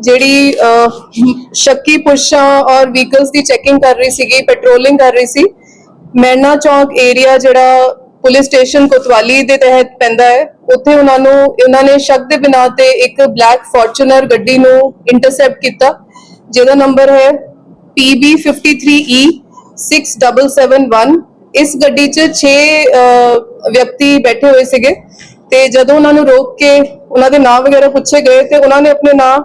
ਜਿਹੜੀ ਸ਼ੱਕੀ ਪੁਰਸ਼ਾਂ ਔਰ ਵਹੀਕਲਸ ਦੀ ਚੈਕਿੰਗ ਕਰ ਰਹੀ ਸੀਗੀ ਪੈਟਰੋਲਿੰਗ ਕਰ ਰਹੀ ਸੀ, ਮੈਨਾ ਚੌਂਕ ਏਰੀਆ ਜਿਹੜਾ ਪੁਲਿਸ ਸਟੇਸ਼ਨ ਕੋਤਵਾਲੀ ਦੇ ਤਹਿਤ ਪੈਂਦਾ ਹੈ, ਉੱਥੇ ਉਹਨਾਂ ਨੂੰ, ਉਹਨਾਂ ਨੇ ਸ਼ੱਕ ਦੇ ਬਿਨਾਂ ਤੇ ਇੱਕ ਬਲੈਕ ਫੋਰਚੂਨਰ ਗੱਡੀ ਨੂੰ ਇੰਟਰਸੈਪਟ ਕੀਤਾ, ਜਿਹਦਾ ਨੰਬਰ ਹੈ PB53E 6771 e ਇਸ ਗੱਡੀ 'ਚ 6 ਵਿਅਕਤੀ ਬੈਠੇ ਹੋਏ ਸੀਗੇ ਤੇ ਜਦੋਂ ਉਹਨਾਂ ਨੂੰ ਰੋਕ ਕੇ ਉਹਨਾਂ ਦੇ ਨਾਮ ਵਗੈਰਾ ਪੁੱਛੇ ਗਏ ਤੇ ਉਹਨਾਂ ਨੇ ਆਪਣੇ ਨਾਮ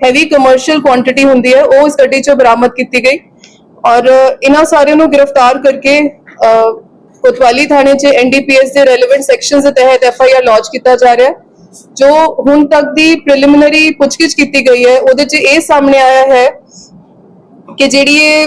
ਹੈਵੀ ਕਮਰਸ਼ੀਅਲ ਕੁਆਂਟੀਟੀ ਹੁੰਦੀ ਹੈ, ਉਹ ਇਸ ਗੱਡੀ ਚੋਂ ਬਰਾਮਦ ਕੀਤੀ ਗਈ ਔਰ ਇਹਨਾਂ ਸਾਰਿਆਂ ਨੂੰ ਗ੍ਰਿਫਤਾਰ ਕਰਕੇ ਕੋਤਵਾਲੀ ਥਾਣੇ 'ਚ ਐਨਡੀਪੀਐਸ ਦੇ ਰੈਲੇਵੈਂਟ ਸੈਕਸ਼ਨਸ ਦੇ ਤਹਿਤ ਐਫਆਈਆਰ ਲਾਂਚ ਕੀਤਾ ਜਾ ਰਿਹਾ ਹੈ, ਜੋ ਹੁਣ ਤੱਕ ਦੀ ਪ੍ਰੀਲਿਮਿਨਰੀ ਪੁੱਛਗਿੱਛ ਕੀਤੀ ਗਈ ਹੈ, ਉਹਦੇ 'ਚ ਇਹ ਸਾਹਮਣੇ ਆਇਆ ਹੈ ਕਿ ਜਿਹੜੀ ਇਹ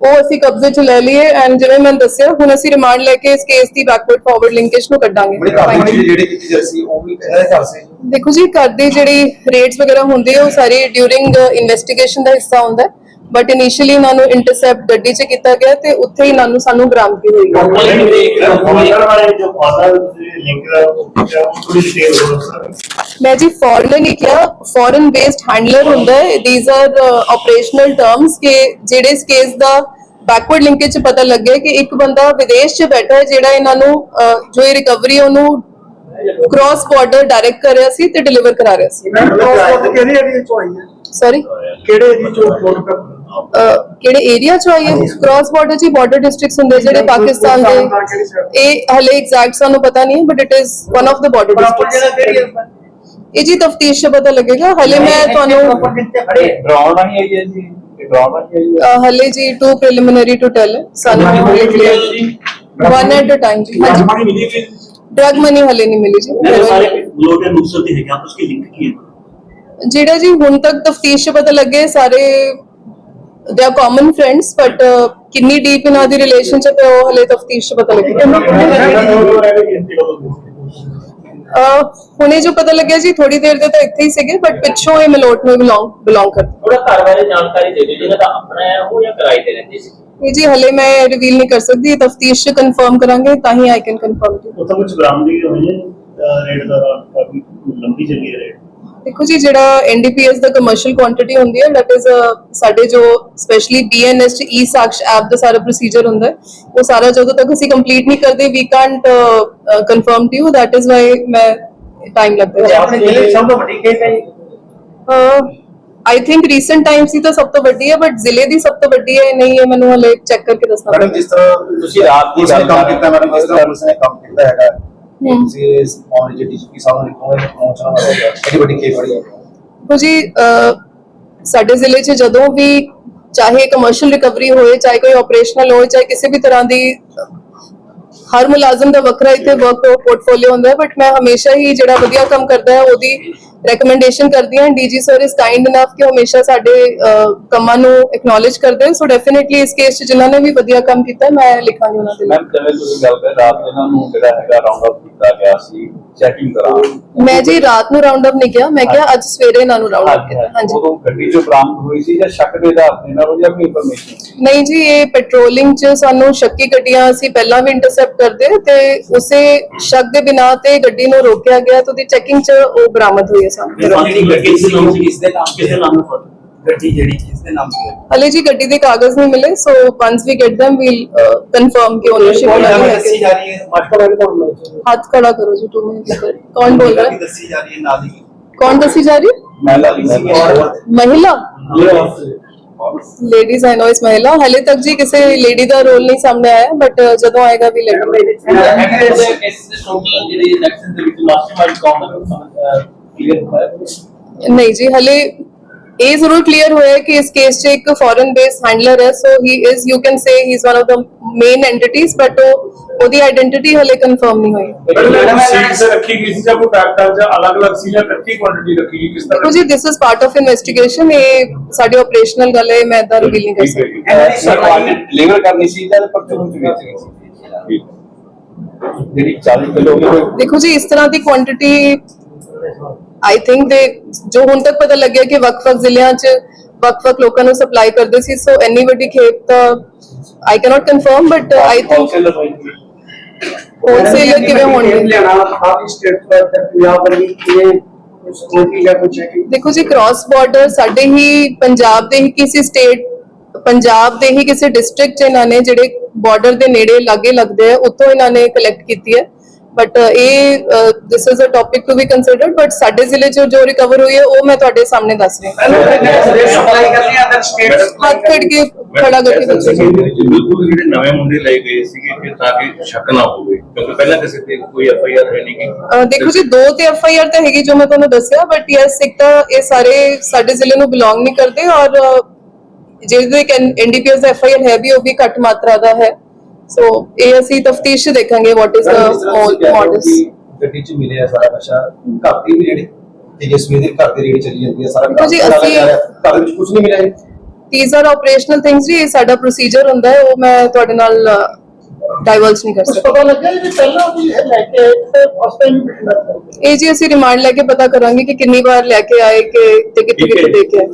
ਉਹ ਅਸੀਂ ਕਬਜ਼ੇ 'ਚ ਲੈ ਲਈਏ ਐਂਡ ਜਿਵੇਂ ਮੈਂ ਦੱਸਿਆ ਹੁਣ ਅਸੀਂ ਰਿਮਾਂਡ ਲੈ ਕੇ ਇਸ ਕੇਸ ਦੀ ਬੈਕਵਰਡ ਫਾਰਵਰਡ ਲਿੰਕੇਜ ਨੂੰ ਕੱਢਾਂਗੇ। ਬੜੀ ਕਾਫੀ ਜਿਹੜੀ ਕੀਤੀ ਜਾਂਦੀ ਸੀ ਉਹ ਵੀ ਇਹਨਾਂ ਦੇ ਘਰ ਸੀ। ਦੇਖੋ ਜੀ ਘਰ ਦੀ ਜਿਹੜੀ ਰੇਟਸ ਵਗੈਰਾ ਹੁੰਦੇ ਆ ਉਹ ਸਾਰੇ ਡਿਊਰਿੰਗ ਇਨਵੈਸਟੀਗੇਸ਼ਨ ਦਾ ਹਿੱਸਾ ਹੁੰਦਾ ਬਟ ਇਨੀਸ਼ੀਅਲੀ ਇਹਨਾਂ ਨੂੰ ਇੰਟਰਸੈਪਟ ਗੱਡੀ 'ਚ ਕੀਤਾ ਗਿਆ ਤੇ ਉੱਥੇ ਹੀ ਇਹਨਾਂ ਨੂੰ ਸਾਨੂੰ ਬਰਾਮਦਗੀ ਹੋਈ ਫੋਰਨ ਵਾਲੇ ਜੋ ਫਾਦਰ ਲਿੰਕ ਦਾ ਉਹ ਥੋੜੀ ਡਿਟੇਲ ਹੋ ਸਰ ਮੈਂ ਜੀ ਫੋਰਨ ਨਹੀਂ ਕਿਹਾ ਫੋਰਨ ਬੇਸਡ ਹੈਂਡਲਰ ਹੁੰਦਾ ਹੈ। ਥੀਸ ਆਰ ਆਪਰੇਸ਼ਨਲ ਟਰਮਸ ਕਿ ਜਿਹੜੇ ਇਸ ਕੇਸ ਦਾ ਬੈਕਵਰਡ ਲਿੰਕੇਜ ਚ ਪਤਾ ਲੱਗਿਆ ਕਿ ਇੱਕ ਬੰਦਾ ਵਿਦੇਸ਼ ਚ ਬੈਠਾ ਹੈ ਜਿਹੜਾ ਇਹਨਾਂ ਨੂੰ ਜੋ ਇਹ ਰਿਕਵਰੀ ਉਹਨੂੰ ਕ੍ਰਾਸ ਬਾਰਡਰ ਡਾਇਰੈਕਟ ਕਰ ਰਿਹਾ ਸੀ ਤੇ ਡਿਲੀਵਰ ਕਰਾ ਰਿਹਾ ਸੀ। ਪਾਸਪੋਰਟ ਕਿਹੜੀ ਏਰੀਆ ਚੋਂ ਆਈ ਹੈ? ਸੌਰੀ ਕਿਹੜੇ ਏਰੀਆ ਚੋਂ ਫਲੋਟ ਕਰ ਕਿਹੜੇ ਏਰੀਆ ਚ ਆਈ ਹੈ ਕ੍ਰਾਸ ਬਾਰਡਰ ਜੀ ਬਾਰਡਰ ਡਿਸਟ੍ਰਿਕਟਸ ਹੁੰਦੇ ਜਿਹੜੇ ਪਾਕਿਸਤਾਨ ਦੇ ਇਹ ਹਲੇ ਐਗਜ਼ੈਕਟ ਸਾਨੂੰ ਪਤਾ ਨਹੀਂ but it is one of the border districts ਇਹ ਜੀ ਤਫਤੀਸ਼ ਦਾ ਪਤਾ ਲੱਗੇਗਾ ਹਲੇ ਮੈਂ ਤੁਹਾਨੂੰ ਡਰਾਉਣ ਨਹੀਂ ਆਈ ਹੈ ਜੀ ਹਲੇ ਜੀ ਟੂ ਪ੍ਰੀਲਿਮਿਨਰੀ ਟੂ ਟੈਲ ਸਾਨੂੰ ਨਹੀਂ ਹੋਈ clear one at a time ਜੀ ਡਰਗ ਮਨੀ ਹਲੇ ਨਹੀਂ ਮਿਲੀ ਜੀ ਸਾਰੇ ਗਲੋਬਲ ਮੁਕਸਰ ਦੀ ਹੈ ਕਿ ਆਪਸ ਕੀ ਲਿੰਕ ਕੀ ਹੈ ਜਿਹੜਾ ਜੀ ਹੁਣ ਤੱਕ ਤਫਤੀਸ਼ ਚ ਪਤਾ ਲੱਗੇ ਸਾਰੇ ਦੇ ਆਰ ਕਾਮਨ ਫਰੈਂਡਸ ਬਟ ਕਿੰਨੀ ਡੀਪ ਇਹਨਾਂ ਦੀ ਰਿਲੇਸ਼ਨਸ਼ਿਪ ਹੈ ਉਹ ਹਲੇ ਤਫਤੀਸ਼ ਚ ਪਤਾ ਲੱਗੇਗਾ ਅਹ ਹੁਣੇ ਜੋ ਪਤਾ ਲੱਗਿਆ ਜੀ ਥੋੜੀ ਦੇਰ ਦੇ ਤਾਂ ਇੱਥੇ ਹੀ ਸੀਗੇ ਬਟ ਪਿੱਛੋਂ ਇਹ ਮਲੋਟ ਨੂੰ ਬਿਲੋਂਗ ਬਿਲੋਂਗ ਕਰਦੇ। ਥੋੜਾ ਘਰ ਬਾਰੇ ਜਾਣਕਾਰੀ ਦੇ ਦਿਓ ਜਿਹਨਾਂ ਦਾ ਆਪਣਾ ਹੈ ਉਹ ਜਾਂ ਕਿਰਾਏ ਤੇ ਰਹਿੰਦੇ ਸੀ। ਇਹ ਜੀ ਹਲੇ ਮੈਂ ਰਿਵੀਲ ਨਹੀਂ ਕਰ ਸਕਦੀ ਤਫਤੀਸ਼ ਚ ਕਨਫਰਮ ਕਰਾਂਗੇ ਤਾਂ ਹੀ ਆਈ ਕੈਨ ਕਨਫਰਮ ਟੂ ਉੱਥੇ ਕੁਝ ਬਰਾਮਦਗੀ ਹੋਈ ਹੈ ਅਹ ਰੇਟ ਦਾ ਕਾਫੀ ਲੰਬੀ ਚੱਲੀ ਹੈ ਰੇਟ ਦੇਖੋ ਜੀ ਜਿਹੜਾ ਐਨਡੀਪੀਐਸ ਦਾ ਕਮਰਸ਼ੀਅਲ ਕੁਆਂਟੀਟੀ ਹੁੰਦੀ ਹੈ ਦੈਟ ਇਜ਼ ਸਾਡੇ ਜੋ ਸਪੈਸ਼ਲੀ ਬੀਐਨਐਸ ਚ ਈ ਸਾਕਸ਼ ਐਪ ਦਾ ਸਾਰਾ ਪ੍ਰੋਸੀਜਰ ਹੁੰਦਾ ਹੈ ਉਹ ਸਾਰਾ ਜਦੋਂ ਤੱਕ ਅਸੀਂ ਕੰਪਲੀਟ ਨਹੀਂ ਕਰਦੇ we can't confirm to you that is why ਮੈਂ ਟਾਈਮ ਲੱਗਦਾ ਹੈ ਆਪਣੇ ਜ਼ਿਲ੍ਹੇ ਦੀ ਸਭ ਤੋਂ ਵੱਡੀ ਖੇਤ ਹੈ ਜੀ ਆਈ ਥਿੰਕ ਰੀਸੈਂਟ ਟਾਈਮਸ ਦੀ ਤਾਂ ਸਭ ਤੋਂ ਵੱਡੀ ਹੈ ਬਟ ਜ਼ਿਲ੍ਹੇ ਦੀ ਸਭ ਤੋਂ ਵੱਡੀ ਹੈ ਨਹੀਂ ਹੈ ਮੈਨੂੰ ਹਲੇ ਚੈੱਕ ਕਰਕੇ ਦੱਸਣਾ ਮੈਡਮ ਜਿਸ ਤਰ੍ਹਾਂ ਤੁਸੀਂ ਰਾਤ ਦੀ ਗੱਲ ਕੰਮ ਕੀਤਾ ਮੈਡਮ ਜਿਸ ਤਰ੍ਹਾਂ ਪੁਲਿਸ ਨੇ ਕੰਮ ਕੀਤਾ ਹੈਗਾ। ਤੁਸੀਂ ਇਸ ਮਾਮਲੇ ਚ ਡੀਜੀਪੀ ਸਾਹਿਬ ਨੂੰ ਲਿਖੋਗੇ ਪਹੁੰਚਣਾ ਹੋਵੇਗਾ ਕਿਹੜੀ ਵੱਡੀ ਖੇਤ ਬੜੀ ਹੈ ਦੇਖੋ ਜੀ ਅਹ, ਸਾਡੇ ਜ਼ਿਲ੍ਹੇ 'ਚ ਜਦੋਂ ਵੀ ਚਾਹੇ ਕਮਰਸ਼ੀਅਲ ਰਿਕਵਰੀ ਹੋਏ ਚਾਹੇ ਕੋਈ ਆਪਰੇਸ਼ਨਲ ਹੋਏ ਚਾਹੇ ਕਿਸੇ ਵੀ ਤਰ੍ਹਾਂ ਦੀ ਹਰ ਮੁਲਾਜ਼ਮ ਦਾ ਵੱਖਰਾ ਇੱਥੇ ਵਰਕ ਪੋਰਟਫੋਲੀਓ ਹੁੰਦਾ ਹੈ ਬਟ ਮੈਂ ਹਮੇਸ਼ਾ ਹੀ ਜਿਹੜਾ ਵਧੀਆ ਕੰਮ ਕਰਦਾ ਹੈ ਉਹਦੀ ਰეკਮੈਂਡੇਸ਼ਨ ਕਰਦੀ ਹਾਂ। DG sir is kind enough ਕਿ ਹਮੇਸ਼ਾ ਸਾਡੇ ਕੰਮਾਂ ਨੂੰ ਐਕਨੋਲਜ ਕਰਦੇ ਹਨ ਸੋ ਡੈਫੀਨਿਟਲੀ ਇਸ ਕੇਸ 'ਚ ਜਿਨ੍ਹਾਂ ਨੇ ਵੀ ਵਧੀਆ ਕੰਮ ਕੀਤਾ ਮੈਂ ਲਿਖਾਂਗੀ ਉਹਨਾਂ ਦੇ ਲਈ ਮੈਮ ਜਿਵੇਂ ਤੁਸੀਂ ਗੱਲ ਕਰ ਰਾਤ ਇਹਨਾਂ ਨੂੰ ਜਿਹੜਾ ਹੈਗਾ ਰਾਉਂਡ ਅਪ ਕੀਤਾ ਗਿਆ ਸੀ ਚੈਕਿੰਗ ਦੌਰਾਨ। ਮੈਂ ਜੀ ਰਾਤ ਨੂੰ ਰਾਉਂਡ ਅਪ ਨਹੀਂ ਕਿਹਾ ਮੈਂ ਕਿਹਾ ਅੱਜ ਸਵੇਰੇ ਇਹਨਾਂ ਨੂੰ ਰਾਉਂਡ ਅਪ ਕੀਤਾ ਹਾਂਜੀ। ਉਦੋਂ ਗੱਡੀ ਚੋਂ ਬਰਾਮਦ ਹੋਈ ਸੀ ਜਾਂ ਸ਼ੱਕ ਦੇ ਆਧਾਰ ਤੇ ਨਾ ਜਾਂ ਕੋਈ ਇਨਫੋਰਮੇਸ਼ਨ ਨਹੀਂ ਜੀ ਇਹ ਪੈਟਰੋਲਿੰਗ 'ਚ ਸਾਨੂੰ ਸ਼ੱਕੀ ਗੱਡੀਆਂ ਅਸੀਂ ਪਹਿਲਾਂ ਵੀ ਇੰਟਰਸੈਪਟ ਕਰਦੇ ਤੇ ਉਸੇ ਸ਼ੱਕ ਦੇ ਬਿਨਾ ਤੇ ਗੱਡੀ ਨੂੰ ਰੋਕਿਆ ਗਿਆ ਤੇ ਉਹਦੀ ਚੈਕਿੰਗ 'ਚ ਉਹ ਬਰਾਮਦ ਹੋਈ ਸਾਨੂੰ ਜਿਹੜੀ ਗੱਡੀ ਸੀ ਨਾਮ ਸੀ ਕਿਸ ਦੇ ਨਾਮ ਕਿਸ ਦੇ ਨਾਮ ਪਰ ਗੱਡੀ ਜਿਹੜੀ ਕਿਸ ਦੇ ਨਾਮ ਸੀ ਹਲੇ ਜੀ ਗੱਡੀ ਦੇ ਕਾਗਜ਼ ਨਹੀਂ ਮਿਲੇ so once we get them we'll confirm ਕਿ ਓਨਰਸ਼ਿਪ ਉਹਨਾਂ ਦੀ ਦੱਸੀ ਹੈ ਜਾ ਰਹੀ ਹੈ ਮਾਸਟਰ ਵਾਲੇ ਕੋਲ ਹੱਥ ਖੜਾ ਕਰੋ ਜੀ ਟੂ ਮਿੰਟ ਕੌਣ ਬੋਲ ਰਿਹਾ ਹੈ ਦੱਸੀ ਜਾ ਰਹੀ ਹੈ ਨਾਲ ਹੀ ਕੌਣ ਦੱਸੀ ਜਾ ਰਹੀ ਹੈ ਮਹਿਲਾ ਦੀ ਮਹਿਲਾ ਲੇਡੀਜ਼ ਆਈ ਨੋ ਇਸ ਮਹਿਲਾ ਹਲੇ ਤੱਕ ਜੀ ਕਿਸੇ ਲੇਡੀ ਦਾ ਰੋਲ ਨਹੀਂ ਸਾਹਮਣੇ ਆਇਆ ਬਟ ਜਦੋਂ ਆਏਗਾ ਵੀ ਲੈਟ ਜਿਹੜੀ ਇਲੈਕਸ਼ਨ ਦੇ ਵਿੱਚ ਮਾਸਟਰਮਾਈਂਡ ਕੌਣ ਕਲੀਅਰ ਹੋਇਆ ਨਹੀਂ ਜੀ ਹਲੇ ਇਹ ਜ਼ਰੂਰ ਕਲੀਅਰ ਹੋਇਆ ਹੈ ਕਿ ਇਸ ਕੇਸ 'ਚ ਇੱਕ ਫੋਰਨ ਬੇਸ ਹੈਂਡਲਰ ਹੈ so he is you can say he is one of the main entities but ਉਹਦੀ ਆਇਡੈਂਟੀਟੀ ਹਲੇ ਕਨਫਰਮ ਨਹੀਂ ਹੋਈ मैडम सीट से रखी गई थी जब वो फैक्टर से अलग अलग सी या इकट्ठी क्वांटिटी रखी गई किस ਦੇਖੋ तरह ਜੀ this is part of investigation ਇਹ ਸਾਡੇ ਆਪਰੇਸ਼ਨਲ ਗੱਲ ਹੈ ਮੈਂ ਤਾਂ ਰਿਵੀਲ ਨਹੀਂ ਕਰ ਸਕਦੀ ਡਿਲੀਵਰ ਕਰਨੀ ਸੀ ਜਾਂ ਪਰਚੂਨ ਚ ਵੇਚ ਗਈ ਸੀ ਜਿਹੜੀ 40 ਕਿਲੋ ਹੋਈ ਦੇਖੋ ਜੀ ਇਸ ਤਰ੍ਹਾਂ ਦੀ ਕੁਆਂਟੀਟੀ ਆਈ ਥਿੰਕ ਦੇ ਜੋ ਹੁਣ ਤੱਕ ਪਤਾ ਲੱਗਿਆ ਕਿ ਵੱਖ-ਵੱਖ ਜ਼ਿਲ੍ਹਿਆਂ 'ਚ ਵੱਖ-ਵੱਖ ਲੋਕਾਂ ਨੂੰ ਸਪਲਾਈ ਕਰਦੇ ਸੀ ਸੋ ਇੰਨੀ ਵੱਡੀ ਖੇਪ ਤਾਂ I cannot confirm but I think wholesaler ਕਿਵੇਂ ਹੋਣਗੇ? ਲਿਆਣਾ ਆਪ ਸਟੇਟ ਪਰ ਪੰਜਾਬ ਵਰਗੀ ਇਹ ਸਿਕਿਉਰਿਟੀ ਦਾ ਕੁਝ ਹੈ ਕਿ? ਦੇਖੋ ਜੀ ਕ੍ਰਾਸ ਬਾਰਡਰ ਸਾਡੇ ਹੀ ਪੰਜਾਬ ਦੇ ਹੀ ਕਿਸੇ ਸਟੇਟ ਪੰਜਾਬ ਦੇ ਹੀ ਕਿਸੇ ਡਿਸਟ੍ਰਿਕਟ ਚ ਇਹਨਾਂ ਨੇ ਜਿਹੜੇ ਬਾਰਡਰ ਦੇ ਨੇੜੇ ਲਾਗੇ ਲੱਗਦੇ ਆ ਉੱਥੋਂ ਇਹਨਾਂ ਨੇ ਕਲੈਕਟ ਕੀਤੀ ਹੈ। ਬਟ ਇਹ this is a topic to be considered but ਸਾਡੇ ਜ਼ਿਲ੍ਹੇ ਚ ਜੋ ਰਿਕਵਰ ਹੋਈ ਹੈ ਉਹ ਮੈਂ ਤੁਹਾਡੇ ਸਾਹਮਣੇ ਦੱਸ ਰਹੀ। ਹਾਂ ਸਪਲਾਈ ਕਰਨੀ ਹੈ ਅਦਰ ਸਟੇਟਸ ਹੱਥ ਖੜ ਕੇ ਖੜਾ ਕਰਕੇ ਦੱਸੋ ਬਿਲਕੁਲ ਜਿਹੜੇ ਨਵੇਂ ਮੁੰਡੇ ਲਏ ਗਏ ਸੀਗੇ ਕਿ ਤਾਂ ਕਿ ਸ਼ੱਕ ਨਾ ਹੋਵੇ ਕਿਉਂਕਿ ਪਹਿਲਾਂ ਕਿਸੇ ਤੇ ਕੋਈ ਐਫ ਆਈ ਆਰ ਹੈ ਨਹੀਂ ਗੀ। ਅਹ ਦੇਖੋ ਜੀ ਦੋ ਤੇ ਐਫ ਆਈ ਆਰ ਤਾਂ ਹੈਗੀ ਜੋ ਮੈਂ ਤੁਹਾਨੂੰ ਦੱਸਿਆ ਬਟ ਯੈਸ ਇੱਕ ਤਾਂ ਇਹ ਸਾਰੇ ਸਾਡੇ ਜ਼ਿਲ੍ਹੇ ਨੂੰ ਬਿਲੋਂਗ ਨਹੀਂ ਕਰਦੇ ਔਰ ਜਿਹਦੇ ਐਨਡੀਪੀਐਸ ਦਾ ਐਫ ਆਈ ਆਰ ਹੈ ਵੀ ਉਹ ਵੀ ਘੱਟ ਮਾਤਰਾ ਦਾ ਹੈ। ਸੋ ਇਹ ਅਸੀਂ ਤਫਤੀਸ਼ ਦੇਖਾਂਗੇ ਵਾਟ ਇਜ਼ ਦਾ ਮੋਡਸ ਗੱਡੀ ਚ ਮਿਲਿਆ ਸਾਰਾ ਨਸ਼ਾ ਘਰ ਦੀ ਵੀ ਜਿਹੜੀ ਤੇ ਜਿਸ ਵੇਲੇ ਘਰ ਦੀ ਰੇੜੀ ਚੱਲੀ ਜਾਂਦੀ ਹੈ ਸਾਰਾ ਦਾ ਅਸੀਂ-। ਘਰ ਵਿੱਚ ਕੁਝ ਨਹੀਂ ਮਿਲਿਆ these are operational things ਜੀ ਇਹ ਸਾਡਾ ਪ੍ਰੋਸੀਜਰ ਹੁੰਦਾ ਹੈ ਉਹ ਮੈਂ ਤੁਹਾਡੇ ਨਾਲ ਡਾਈਵਰਸ ਨਹੀਂ ਕਰ ਸਕਦੀ। ਪਤਾ ਲੱਗਿਆ ਜੀ ਪਹਿਲਾਂ ਵੀ ਲੈ ਕੇ ਫਸਟ ਟਾਈਮ ਇਹ ਜੀ ਅਸੀਂ ਰਿਮਾਂਡ ਲੈ ਕੇ ਪਤਾ ਕਰਾਂਗੇ ਕਿ ਕਿੰਨੀ ਵਾਰ ਲੈ ਕੇ ਆਏ ਕਿ ਤੇ ਕਿੱਥੇ ਕਿੱਥੇ ਦੇ ਕੇ ਆਏ।